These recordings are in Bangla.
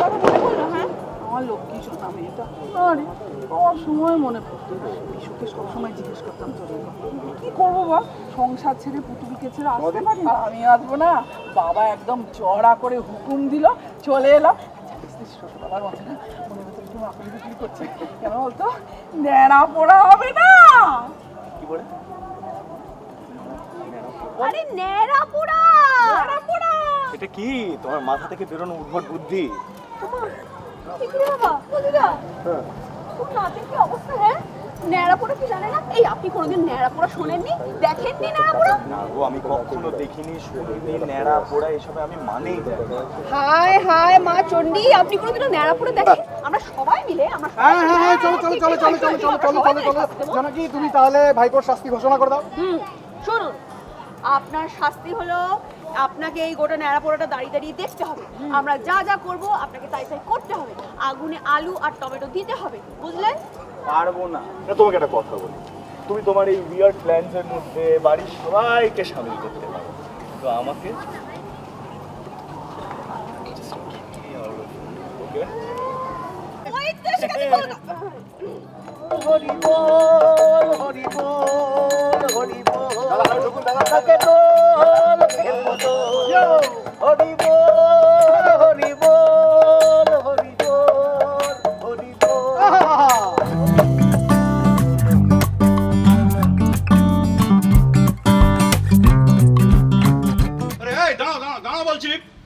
কথা মনে পড়ল হ্যাঁ আমার লক্ষ্মী সোনা মেয়েটা আরে সব সময় মনে পড়তো বিশুকে সবসময় জিজ্ঞেস করতাম তোর কথা। কি করব বল? সংসার ছেড়ে পুতুলকে ছেড়ে আসতে পারি না আমি আসব না। বাবা একদম চড়া করে হুকুম দিল চলে এলাম মতো না মনে একটু বিক্রি করছে। কেন বলতো? ন্যাড়া পোড়া হবে না। ন্যাড়া পোড়া। এটা কি? তোমার মাথা থেকে বেরোনো উদ্ভট বুদ্ধি। কি অবস্থা হ্যাঁ? ন্যাড়াপোড়া কি জানে না? এই আপনি কোনোদিন ন্যাড়াপোড়া শোনেননি? দেখেননি ন্যাড়াপোড়া না গো আমি কখনো দেখিনি শুনিনি। ন্যাড়া পোড়া এসবে আমি মানেই হায় হায় মা চণ্ডী আপনি কোনোদিনও ন্যাড়াপোড়া দেখেন? আমরা সবাই মিলে আমরা হ্যাঁ হ্যাঁ হ্যাঁ চলো চলো চলো চলো চলো চলো চলো চলো চলো। আমরা সবাই মিলে শাস্তি দেবো। জানাকি তুমি তাহলে ভাইপোর শাস্তি ঘোষণা করে দাও। হুম শুনুন। আপনার শাস্তি হলো আপনাকে এই গোটা ন্যাড়া পোড়াটা দাঁড়িয়ে দাঁড়িয়ে দেখতে হবে। আমরা যা যা করব আপনাকে তাই তাই করতে হবে। আগুনে আলু আর টমেটো দিতে হবে বুঝলেন? পারব না। তোমাকে একটা কথা বলি। তুমি তোমার এই উইয়ার্ড প্ল্যানস এর মধ্যে বাড়ির সবাইকে সামিল করতে পারো। তো আমাকে ওকে ওই তো এসে গেছে, বলো। হরি বল হরি বল হরি বল তাকে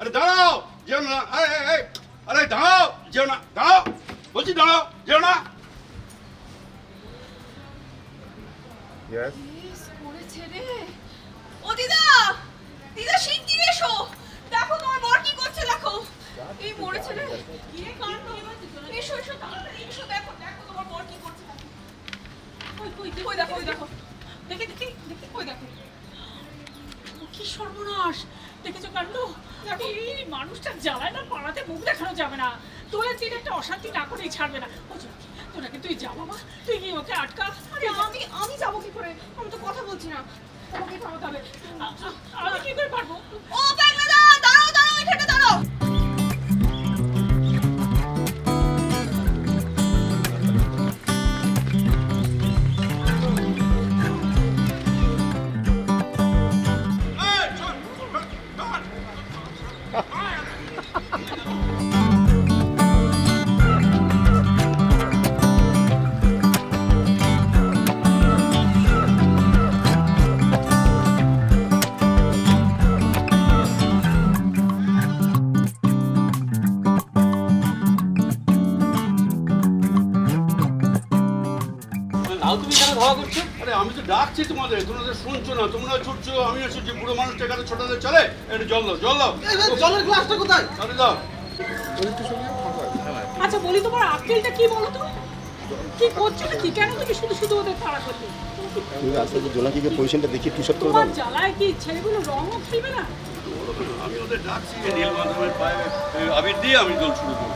আরে দাঁড়াও যেও না আরে দাঁড়াও যেও না দাঁড়াও। বলছি দাঁড়াও যেও না। ও ওই দেখো। কি সর্বনাশ। দেখেছ কাণ্ড? এই মানুষটা জ্বালায় না পাড়াতে মুখ দেখানো যাবে না। তোরা দিন একটা অশান্তি না করেই ছাড়বে না। তোরাকে তুই যা বাবা তুই গিয়ে ওকে আটকা। আরে আমি আমি যাব কি করে? আমি তো কথা বলছি না। তোমাকে থামাতে হবে। আরে আমি তো ডাকছি তোমাদের তোমরা শুনছো না তোমরা ছুটছো আমিও ছুটছি বুড়ো মানুষটা কাছে ছোটাদের চলে একটু জল দাও জল দাও। জলের গ্লাসটা কোথায়? আরে দাও। আচ্ছা বলি তোমার আক্কেলটা কি বলো তো? কি করছ কি? কেন তুমি শুধু শুধু ওদের তাড়া তুমি জোনাকিকে পজিশনটা দেখি টুশার্ট করে দাও। জ্বালায় কি ছেলেগুলো রঙও খেলবে না? আমি ওদের ডাকছি এই নীলমাধবের পায়ে আবির দিয়ে আমি জল শুরু করব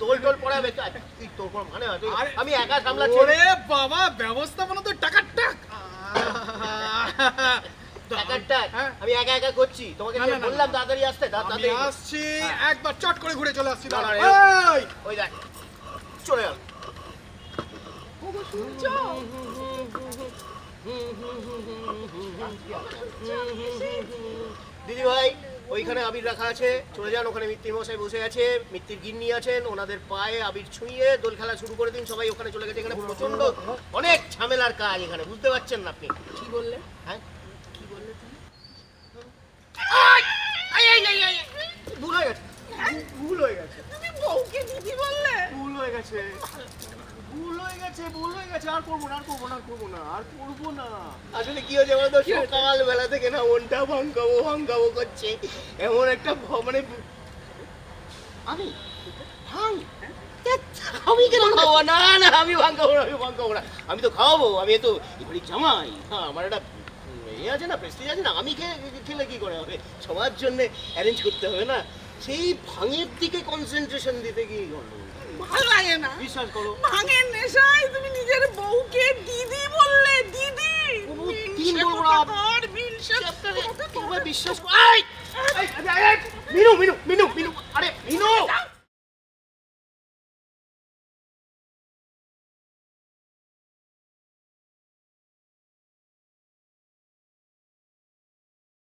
দোল টোল পড়াবে তুই তোর কোনো মানে হয়? আমি একা সামলাচ্ছি। ওরে বাবা ব্যবস্থাপনা তো টাকার টাক হ্যাঁ। আমি একা একা করছি। তোমাকে বললাম তাড়াতাড়ি আসতে তাড়াতাড়ি আসছি একবার চট করে ঘুরে চলে আসছি। ওই দেখ। চলে গেল দিদি ভাই ওইখানে আবির রাখা আছে। চলে যান ওখানে মিত্তির মশাই বসে আছে মিত্তির গিন্নি আছেন ওনাদের পায়ে আবির ছুঁয়ে দোল খেলা শুরু করে দিন। সবাই ওখানে চলে গেছে এখানে প্রচণ্ড অনেক ঝামেলার কাজ এখানে বুঝতে পারছেন না আপনি। কি বললে? হ্যাঁ? কি বললে তুমি! ভুল হয়ে গেছে। ভুল হয়ে গেছে। তুমি বউকে দিদি বললে? ভুল হয়ে গেছে। ভুল হয়ে গেছে ভুল হয়ে গেছে। আর করব না আর করব না আর করব না আর করব না। আসলে কি হয়েছে বলতো? সকাল বেলা থেকে না মনটা ভাঙ্গাবো ভাঙ্গাবো করছে। এমন একটা মানে আমি? ভাঙ? ধ্যাৎ, আমি কেন খাব না না আমি ভাঙ্গাবো না আমি ভাঙ্গাবো না। আমি তো খাওয়াবো আমি তো এবারে জামাই। হ্যাঁ আমার একটা এ আছে না প্রেস্টিজ আছে না আমি খেলে কি করে হবে? সবার জন্য অ্যারেঞ্জ করতে হবে না। সেই ভাঙের দিকে কনসেন্ট্রেশন দিতে গিয়ে গন্ডগোল। ভালো লাগে না বিশ্বাস করো ভাঙের নেশায় তুমি নিজের বউকে দিদি বললে দিদি তিন বলব না। বিশ্বাস কর- আই! মিনু মিনু মিনু